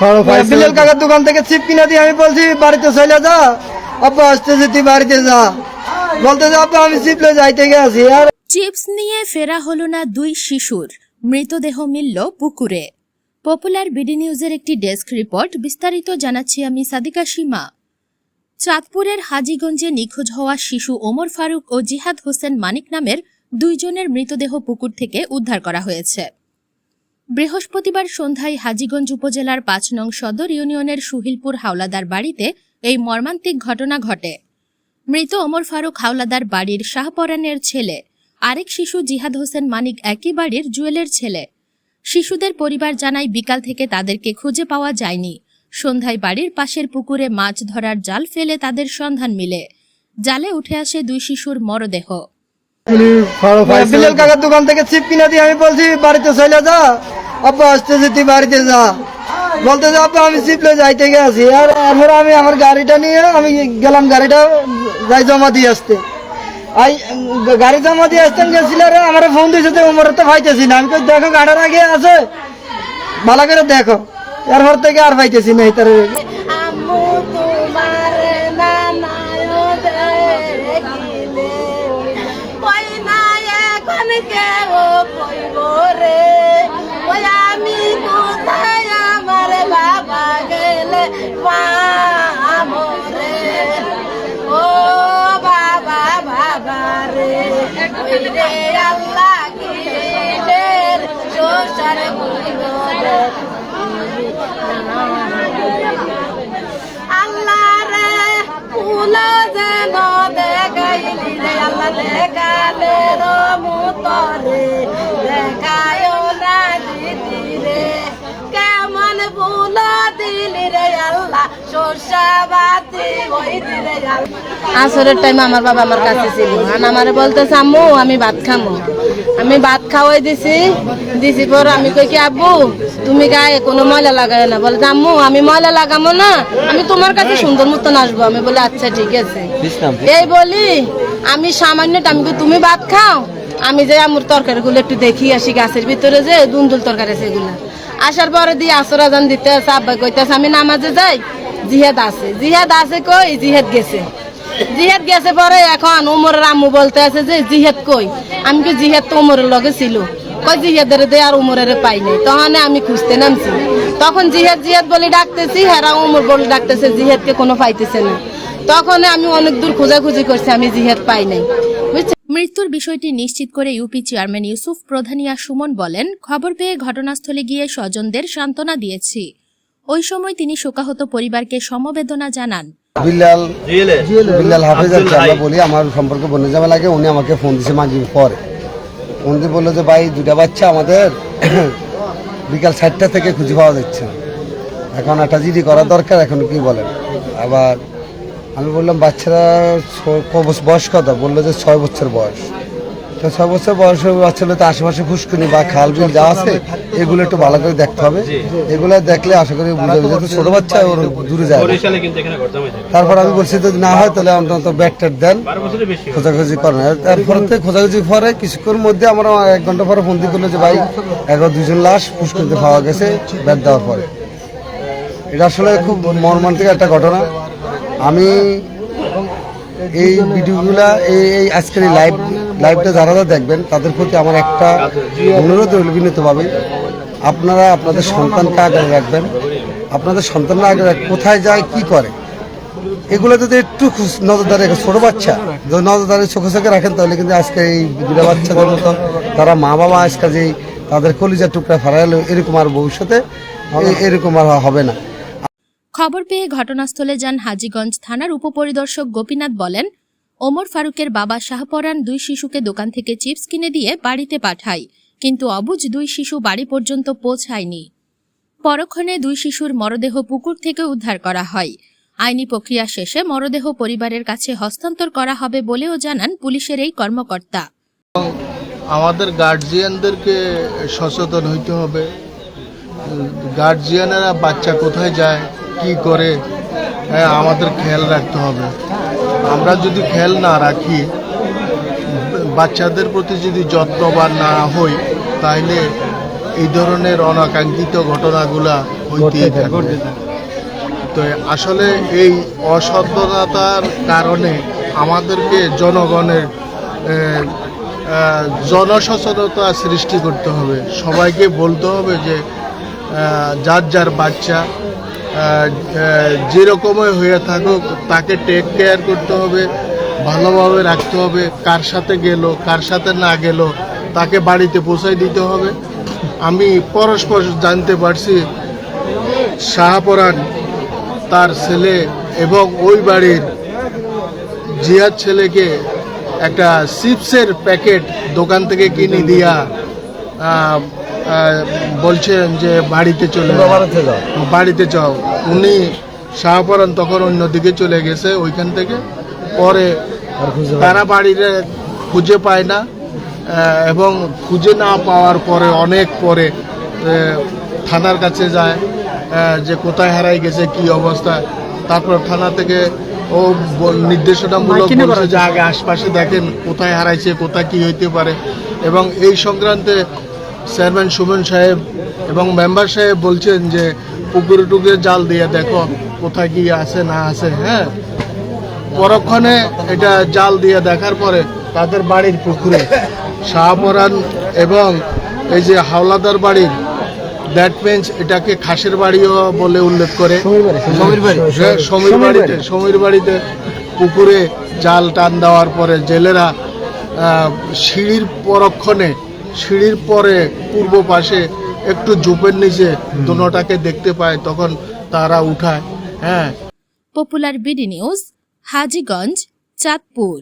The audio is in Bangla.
বিলেল কাকার দোকান থেকে চিপ কিনে দিয়ে আমি বলছি বাড়িতে চলে যা আব্বা আসতেছে তুই বাড়িতে যা। বলতে যে আব্বা আমি চিপ লয়ে যাইতে গেছি আর চিপস নিয়ে ফেরা হলো না দুই শিশুর। মৃতদেহ মিলল পুকুরে। পপুলার বিডি নিউজের একটি ডেস্ক রিপোর্ট বিস্তারিত জানাচ্ছি আমি সাদিকা সীমা। চাঁদপুরের হাজীগঞ্জে নিখোঁজ হওয়া শিশু ওমর ফারুক ও জিহাদ হোসেন মানিক নামের দুইজনের মৃতদেহ পুকুর থেকে উদ্ধার করা হয়েছে। বৃহস্পতিবার সন্ধ্যায় হাজীগঞ্জ উপজেলার পাঁচ নং সদর ইউনিয়নের সুহিলপুর হাওলাদার বাড়িতে এই মর্মান্তিক ঘটনা ঘটে। মৃত ওমর ফারুক হাওলাদার বাড়ির শাহপরানের ছেলে। আরেক শিশু জিহাদ হোসেন মানিক একই বাড়ির জুয়েলের ছেলে। শিশুদের পরিবার জানায় বিকাল থেকে তাদেরকে খুঁজে পাওয়া যায়নি। সন্ধ্যায় বাড়ির পাশের পুকুরে মাছ ধরার জাল ফেলে তাদের সন্ধান মিলে। জালে উঠে আসে দুই শিশুর মরদেহ। বিলেল কাকার দোকান থেকে চিপ কিনে দিয়ে আমি বলছি বাড়িতে চলে যা। আব্বা, আসতেছে, তুই বাড়িতে যা। বলতে যে আব্বা, আমি চিপ লয়ে যাইতে গেছি। আর এরপরে আমি আমার গাড়িটা নিয়ে, আমি গেলাম গাড়িটা যাই জমা দিয়ে আসতে। আই, গাড়ি জমা দিয়ে আসতেন গেছিল রে, আমার ফোন দিয়েছে তো উমরে তো পাইতেছি না। আমি তো দেখো, গাড়ির আগে আছে? ভালো করে দেখো। এরপর থেকে আর পাইতেছি না তার। ওই রে আল্লাহ কি শোষার বলিল আসরের টাইম আমার বাবা আমার কাছে ছিল। আর আমারে বলতেছে আম্মু আমি ভাত খামো। আমি ভাত খাওয়াই দিছি। দিছি পর আমি কই কি আব্বু তুমি গায়ে কোনো ময়লা লাগাই না। বলে আম্মু আমি ময়লা লাগাবো না। আমি তোমার কাছে সুন্দর মতন আসব। আমি বলি আচ্ছা ঠিক আছে। এই বলি আমি সামান্য আমি কই, তুমি ভাত খাও? আমি যে আমুর তরকারি গুলো একটু দেখি আসি গাছের ভিতরে যে দুন্দুল তরকারি আছে এগুলা। আসার পরে দিয়ে আসর আজান দিতে আছে আব্বা কইতেছে আমি নামাজে যাই জিহাদ আছে। জিহাদ আছে কই? জিহাদ গেছে। জিহাদ গেছে পরে এখন উমরের আম্মু বলতে আছে যে, জিহাদ কই? আমি কি জিহাদ তো উমরের লগে ছিল। কই, জিহাদের দে আর উমরের পাই নাই। তখন আমি খুঁজতে নামছি। তখন জিহাদ জিহাদ বলে ডাকতেছি, হেরা উমর বলে ডাকতেছে, জিহাদকে কোনো পাইতেছে না। তখন আমি অনেক দূর খোঁজাখুঁজি করছি, আমি জিহাদ পাই নাই। মৃত্যুর বিষয়টি নিশ্চিত করে ইউপি চেয়ারম্যান ইউসুফ প্রধানিয়া সুমন বলেন, খবর পেয়ে ঘটনাস্থলে গিয়ে স্বজনদের সান্ত্বনা দিয়েছি। ওই সময় তিনি শোকাহত পরিবারকে সমবেদনা জানান। বিল্লাল বিল্লাল হাফিজ আমরা বলি আমার সম্পর্কে বন্যজামা লাগে উনি আমাকে ফোন দিছে মাঝে পরে। ফোন দিয়ে বলল যে ভাই দুটা বাচ্চা আমাদের বিকাল চারটা থেকে খুঁজে পাওয়া যাচ্ছে। এখন একটা জিডি করা দরকার এখন কি বলেন? আবার আমি বললাম বাচ্চারা বয়স কত? বলল যে ছয় বছর বয়স। তো ছয় বছর বয়সের বাচ্চাগুলো তো আশেপাশে ফুসকুনি বা খাল বিল যা আছে এগুলো একটু ভালো করে দেখতে হবে। এগুলো দেখলে আশা করি বুঝা যাবে ছোট বাচ্চা ওর দূরে যায়। তারপর আমি বলছি যদি না হয় তাহলে অন্তত ব্যাট ট্যাট দেন খোঁজাখুঁজি করেন। তারপর থেকে খোঁজাখুঁজি পরে কিছুক্ষণ মধ্যে আমরা এক ঘণ্টা পরে ফোন দিয়ে করল যে ভাই এখন দুজন লাশ পুষ্করিতে পাওয়া গেছে ব্যাট দেওয়ার পরে। এটা আসলে খুব মর্মান্তিক একটা ঘটনা। আমি এই ভিডিওগুলা এই এই আজকের এই লাইভ লাইভটা যারা দেখবেন, তাদের প্রতি আমার একটা অনুরোধ রইল বিনীতভাবে। আপনারা আপনাদের সন্তানকে আগে রাখবেন। আপনাদের সন্তানরা আগে রাখ- কোথায় যায়, কি করে? এগুলো যদি একটু নজরদারি রাখেন ছোট বাচ্চা, যদি নজরদারি চোখে চোখে রাখেন, তাহলে কিন্তু আজকে এই দুটা বাচ্চাদের মতো তারা মা বাবা আজকে যে তাদের কলিজার টুকরা ফারাইলো এরকম আর ভবিষ্যতে এরকম আর হবে না। খবর পেয়ে ঘটনাস্থলে যান হাজীগঞ্জ থানার উপপরিদর্শক গোপীনাথ বলেন ওমর ফারুকের বাবা শাহপরান দুই শিশুকে দোকান থেকে চিপস কিনে দিয়ে বাড়িতে পাঠায়, কিন্তু অবুজ দুই শিশু বাড়ি পর্যন্ত পৌঁছায়নি। পরক্ষণে দুই শিশুর মরদেহ পুকুর থেকে উদ্ধার করা হয়। আইনি প্রক্রিয়া শেষে মরদেহ পরিবারের কাছে হস্তান্তর করা হবে বলেও জানান পুলিশের এই কর্মকর্তা। আমাদের গার্জিয়ানদেরকে সচেতন হইতে হবে। গার্জিয়ানেরা বাচ্চা কোথায় যায়, কি করে হ্যাঁ আমাদের খেয়াল রাখতে হবে। আমরা যদি খেয়াল না রাখি বাচ্চাদের প্রতি যদি যত্নবান না হই তাহলে এই ধরনের অনাকাঙ্ক্ষিত ঘটনাগুলা হইতেই থাকবে। তো আসলে এই অসচেতনতার কারণে আমাদেরকে জনগণের জনসচেতনতা সৃষ্টি করতে হবে। সবাইকে বলতে হবে যে যার যার বাচ্চা যেরকমই হয়ে থাকুক, তাকে টেক কেয়ার করতে হবে, ভালোভাবে রাখতে হবে, কার সাথে গেল, কার সাথে না গেল, তাকে বাড়িতে পৌঁছাই দিতে হবে। আমি পরস্পর জানতে পারছি শাহপরান তার ছেলে এবং ওই বাড়ির জিয়ার ছেলেকে একটা চিপসের প্যাকেট দোকান থেকে কিনে দিয়া বলছেন যে বাড়িতে চলে বাড়িতে যাও। উনি শাহপরান তখন অন্যদিকে চলে গেছে ওইখান থেকে। পরে তারা বাড়িতে খুঁজে পায় না। এবং খুঁজে না পাওয়ার পরে অনেক পরে থানার কাছে যায় যে কোথায় হারাই গেছে কি অবস্থা। তারপর থানা থেকে ও নির্দেশনামূলক বলছে যে আগে আশপাশে দেখেন কোথায় হারাইছে কোথায় কি হইতে পারে। এবং এই সংক্রান্তে চেয়ারম্যান সুমন সাহেব এবং মেম্বার সাহেব বলছেন যে পুকুরে টুকুরে জাল দিয়ে দেখো কোথায় কি আছে না আছে হ্যাঁ? পরক্ষণে এটা জাল দিয়ে দেখার পরে তাদের বাড়ির পুকুরে শাহপরান এবং এই যে হাওলাদার বাড়ির দ্যাট মিনস এটাকে খাসের বাড়িও বলে উল্লেখ করে। সমীর সমীর বাড়িতে সমীর বাড়িতে পুকুরে জাল টান দেওয়ার পরে জেলেরা সিঁড়ির পরক্ষণে সিঁড়ির পরে পূর্ব পাশে একটু ঝোপের নিচে দোনোটাকে দেখতে পায়, তখন তারা উঠায়। হ্যাঁ। Popular BD news, Hajiganj, Chandpur.